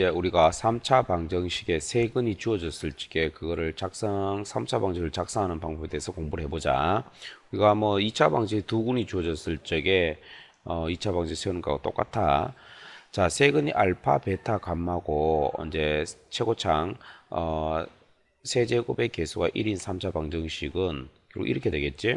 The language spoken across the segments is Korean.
이제 우리가 3차 방정식에 세근이 주어졌을 적에 그거를 작성 3차 방정식을 작성하는 방법에 대해서 공부를 해보자. 우리가 뭐 2차 방정식 두 근이 주어졌을 적에 어 2차 방정식 세우는 거하고 똑같아. 자, 세근이 알파, 베타, 감마고 이제 최고창 어 세제곱의 개수가 1인 3차 방정식은 결국 이렇게 되겠지.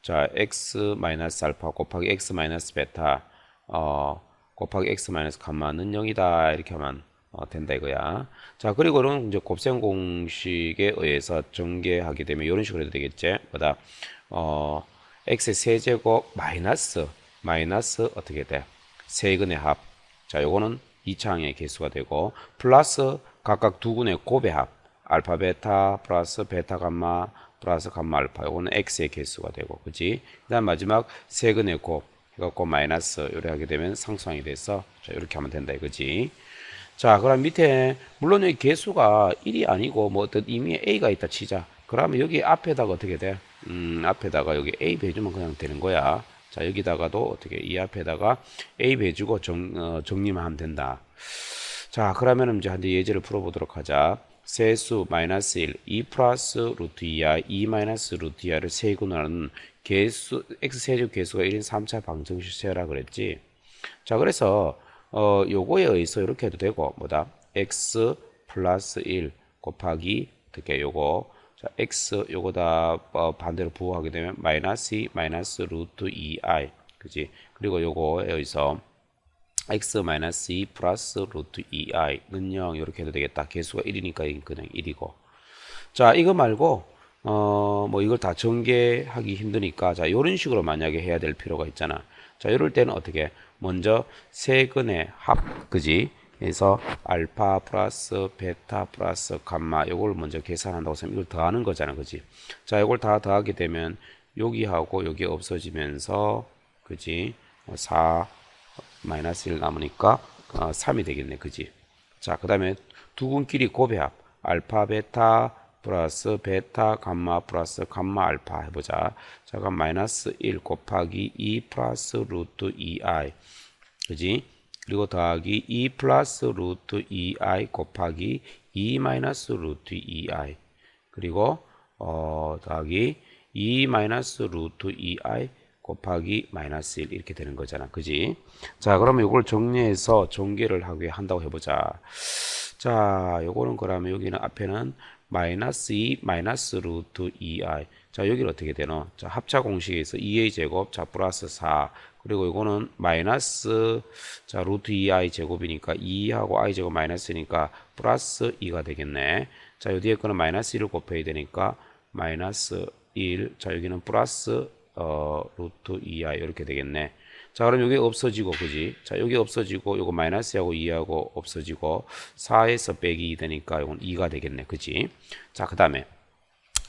자, x 마이너스 알파 곱하기 x 마이너스 베타 어 곱하기 x 마이너스 감마는 0이다 이렇게 하면 어, 된다 이거야. 자 그리고는 이제 곱셈 공식에 의해서 전개하게 되면 이런 식으로 해도 되겠지. 뭐다 어 x의 세제곱 마이너스 마이너스 어떻게 돼? 세근의 합. 자 요거는 2차항의 개수가 되고 플러스 각각 두 군의 곱의 합. 알파 베타 플러스 베타 감마 플러스 감마 알파 요거는 x의 개수가 되고 그지? 그다음 마지막 세근의 곱 해갖고 마이너스 이렇게 하게 되면 상수항이 돼서 자 이렇게 하면 된다 이거지. 자 그럼 밑에 물론 여기 개수가 1이 아니고 뭐 어떤 의미의 a가 있다 치자. 그러면 여기 앞에다가 어떻게 돼? 음 앞에다가 여기 a 배주면 그냥 되는 거야. 자 여기다가도 어떻게 이 앞에다가 a 배주고 정 어, 정리만 하면 된다. 자 그러면 이제 한대 예제를 풀어보도록 하자. 세수 마이너스 1, 2 플러스 루트 2야, 2 마이너스 루트 2야를 세분하는 개수, x 세제곱 개수가 1인 3차 방정식 세라 그랬지. 자, 그래서, 어, 요거에 의해서 이렇게 해도 되고, 뭐다? x 플러스 1 곱하기, 어떻게 요거, 자, x 요거다 어, 반대로 부호하게 되면 마이너스 2 마이너스 루트 2i. 그지? 그리고 요거에 의해서 x 마이너스 2 플러스 루트 2i는 0 이렇게 해도 되겠다. 개수가 1이니까 이건 그냥 1이고. 자, 이거 말고 어, 뭐 이걸 다 전개하기 힘드니까 자, 요런 식으로 만약에 해야 될 필요가 있잖아. 자, 이럴 때는 어떻게? 먼저 세근의 합, 그지? 그래서 알파 플러스 베타 플러스 감마 요걸 먼저 계산한다고 하면 이걸 더하는 거잖아. 그지? 자, 이걸 다 더하게 되면 여기하고 여기 없어지면서 그지? 4 마이너스 1 남으니까 어, 3이 되겠네. 그지? 자, 그 다음에 두 군끼리 곱합 알파 베타 플러스 베타 감마 플러스 감마 알파 해보자. 자, 그럼 마이너스 1 곱하기 2 플러스 루트 2i. 그지? 그리고 더하기 2 플러스 루트 2i 곱하기 2 마이너스 루트 2i. 그리고 어, 더하기 2 마이너스 루트 2i 곱하기 마이너스 1 이렇게 되는 거잖아. 그지? 자, 그러면 이걸 정리해서 전개를 하게 한다고 해보자. 자, 요거는 그러면 여기는 앞에는 마이너스 2 마이너스 루트 2i. 자, 여기는 어떻게 되노? 자, 합차 공식에서 2a 제곱, 자, 플러스 4. 그리고 이거는 마이너스, 자, 루트 2i 제곱이니까 2하고 i 제곱 마이너스니까 플러스 2가 되겠네. 자, 요 뒤에 거는 마이너스 1을 곱해야 되니까 마이너스 1. 자, 여기는 플러스 어, 루트 2i 이렇게 되겠네. 자, 그럼 여기 없어지고, 그지? 자, 여기 없어지고, 요거 마이너스하고 2하고 없어지고, 4에서 빼기 2 되니까 이건 2가 되겠네. 그지? 자, 그 다음에,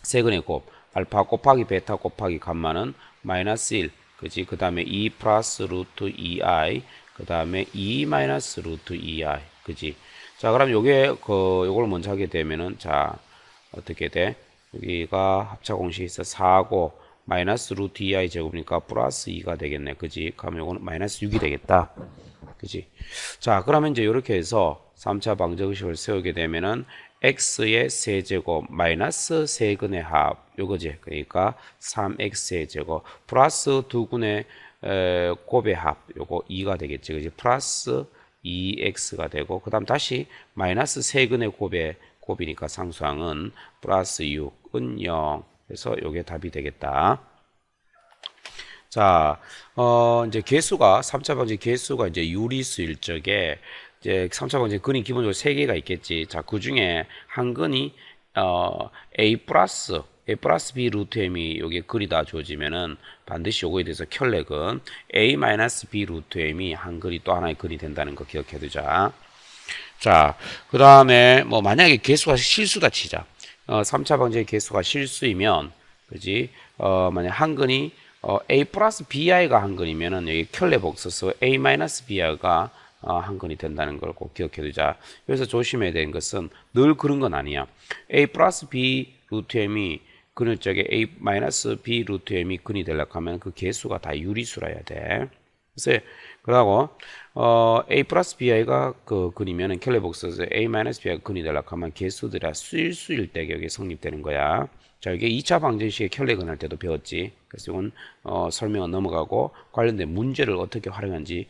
세근의 곱, 알파 곱하기 베타 곱하기 감마는 마이너스 1, 그지? 그 다음에 2 플러스 루트 2i, 그 다음에 2 마이너스 루트 2i, 그지? 자, 그럼 요게, 그, 요걸 먼저 하게 되면은, 자, 어떻게 돼? 여기가 합차 있어 4고, 마이너스 루트 2i 제곱이니까 플러스 2가 되겠네. 그지? 그러면 이거는 마이너스 6이 되겠다. 그지? 자, 그러면 이제 이렇게 해서 3차 방정식을 세우게 되면은 x의 세제곱 마이너스 세근의 합 요거지. 그러니까 3x의 제곱 플러스 두 군의 에, 곱의 합 요거 2가 되겠지. 그지? 플러스 2x가 되고 그다음 다시 마이너스 세근의 곱의 곱이니까 상수항은 플러스 6은 0 그래서 요게 답이 되겠다. 자, 어, 이제 개수가, 3차 방정 개수가 이제 유리수 일 적에, 이제 3차 방정 근이 기본적으로 3개가 있겠지. 자, 그 중에 한 근이, 어, A 플러스, A 플러스 B 루트 M이 여기에 근이 다 주어지면은 반드시 요거에 대해서 켤레근 A 마이너스 B 루트 M이 한 근이 또 하나의 근이 된다는 거 기억해 두자. 자, 그 다음에 뭐 만약에 개수가 실수다 치자. 어, 3차 방정의 개수가 실수이면, 그지? 어, 만약 한 근이 어, a 플러스 bi가 한 근이면은 여기 켤레 복수서 a 마이너스 bi가 어, 한 근이 된다는 걸 꼭 기억해 두자. 여기서 조심해야 되는 것은 늘 그런 건 아니야. a 플러스 b 루트 m이 근을 적에 a 마이너스 b 루트 m이 근이 되려고 하면 그 개수가 다 유리수라 해야 돼. 그래서 그러고 어, a 플러스 bi가 그 근이면은 켈레복스에서 a 마이너스 bi가 근이 되려고 하면 개수들이 수일수일 때 여기 성립되는 거야. 자, 이게 2차 방정식의 켈레근 할 때도 배웠지. 그래서 이건 어, 설명은 넘어가고 관련된 문제를 어떻게 활용한지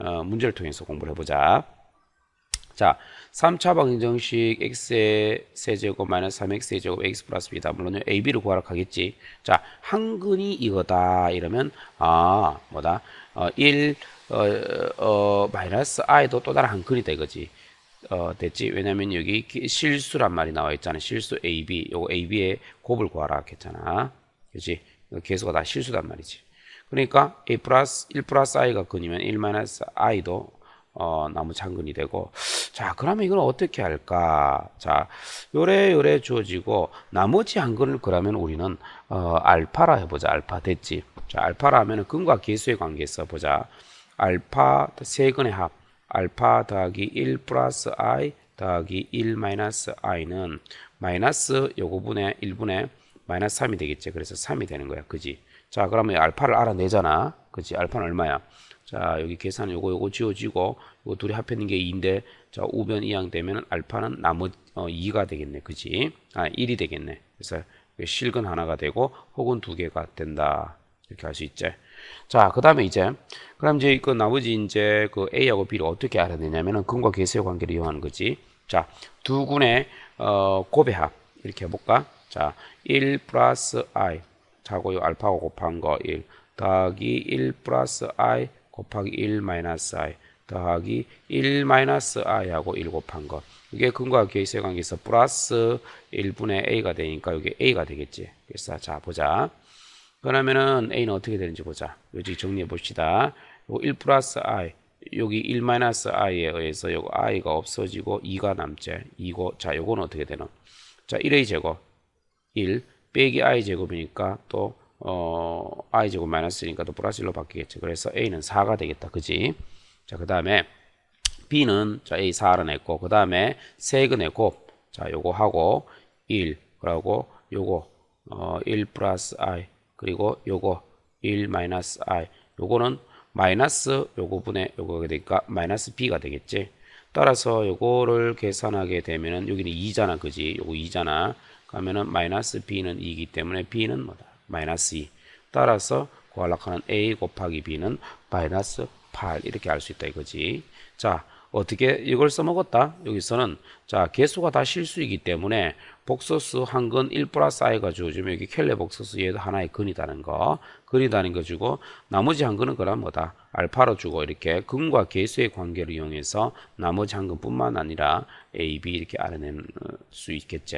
어, 문제를 통해서 공부를 해보자. 자, 3차 방정식 x의 세제곱 마이너스 3x의 제곱 x 플러스 b다. 물론 a, b를 구하라 하겠지. 자, 한 근이 이거다. 이러면 아, 뭐다? 어, 1 어, 어, 마이너스 i도 또 다른 한 근이다 이거지. 어, 됐지? 왜냐면 여기 기- 실수란 말이 나와 있잖아. 실수 ab. 요거 ab의 곱을 구하라 했잖아. 그지? 개수가 다 실수단 말이지. 그러니까 a 플러스 1 플러스 i가 근이면 1 마이너스 i도 어, 나무 장근이 되고. 자 그러면 이건 어떻게 할까? 자 요래 요래 주어지고 나머지 한 근을 그러면 우리는 어, 알파라 해보자. 알파 됐지? 자 알파라 하면은 근과 개수의 관계 써보자. 알파 세 근의 합. 알파 더하기 1 플러스 i 더하기 1 마이너스 i는 마이너스 요거분의 1분의 마이너스 3이 되겠지? 그래서 3이 되는 거야. 그지? 자 그러면 알파를 알아내잖아. 그지? 알파는 얼마야 자 여기 계산 요거 요거 지워지고 요거 둘이 합했는 게 2인데 자 우변 이항 되면은 알파는 나머지 어, 2가 되겠네. 그지? 아 1이 되겠네. 그래서 실근 하나가 되고 혹은 두 개가 된다. 이렇게 할 수 있지. 자 그 다음에 이제 그럼 이제 그 나머지 이제 그 A하고 B를 어떻게 알아내냐면은 근과 계수의 관계를 이용하는 거지. 자 두 군의 어 곱의 합. 이렇게 해볼까? 자 1 플러스 i. 자고 요 알파하고 곱한 거 1 더하기 1 플러스 i 곱하기 1 마이너스 i 더하기 1 마이너스 i하고 1 곱한 거. 이게 근과 계수의 관계에서 플러스 1분의 a가 되니까 이게 a가 되겠지. 그래서 자 보자. 그러면은 a는 어떻게 되는지 보자. 여기 정리해 봅시다. 요1 플러스 i 여기 1 마이너스 i에 의해서 요거 i가 없어지고 2가 남지. 2고 자 요거는 어떻게 되나 자 1a 제곱. 1 빼기 i 제곱이니까 또 어, i 제곱 마이너스니까 또 플러스 1로 바뀌겠죠. 그래서 a는 4가 되겠다. 그지? 자, 그 다음에 b는 자, a 4 알아냈고 그 다음에 세근의 곱. 자, 요거 하고 1 그러고 요거 어, 1 플러스 i 그리고 요거 1 마이너스 i 요거는 마이너스 요거 분의 요거가 되니까 마이너스 b가 되겠지. 따라서 요거를 계산하게 되면은 여기는 2잖아. 그지? 요거 2잖아. 그러면은 마이너스 b는 2이기 때문에 b는 뭐다? 마이너스 2. 따라서 구하락하는 a 곱하기 b는 마이너스 8 이렇게 알 수 있다 이거지. 자 어떻게 이걸 써먹었다? 여기서는 자 개수가 다 실수이기 때문에 복소수 한 근 1 플러스 i가 주어지면 여기 켈레 복소수 얘도 하나의 근이다는 거 근이다는 거 주고 나머지 한 근은 그럼 뭐다? 알파로 주고 이렇게 근과 개수의 관계를 이용해서 나머지 한 근뿐만 아니라 a, b 이렇게 알아낼 수 있겠지.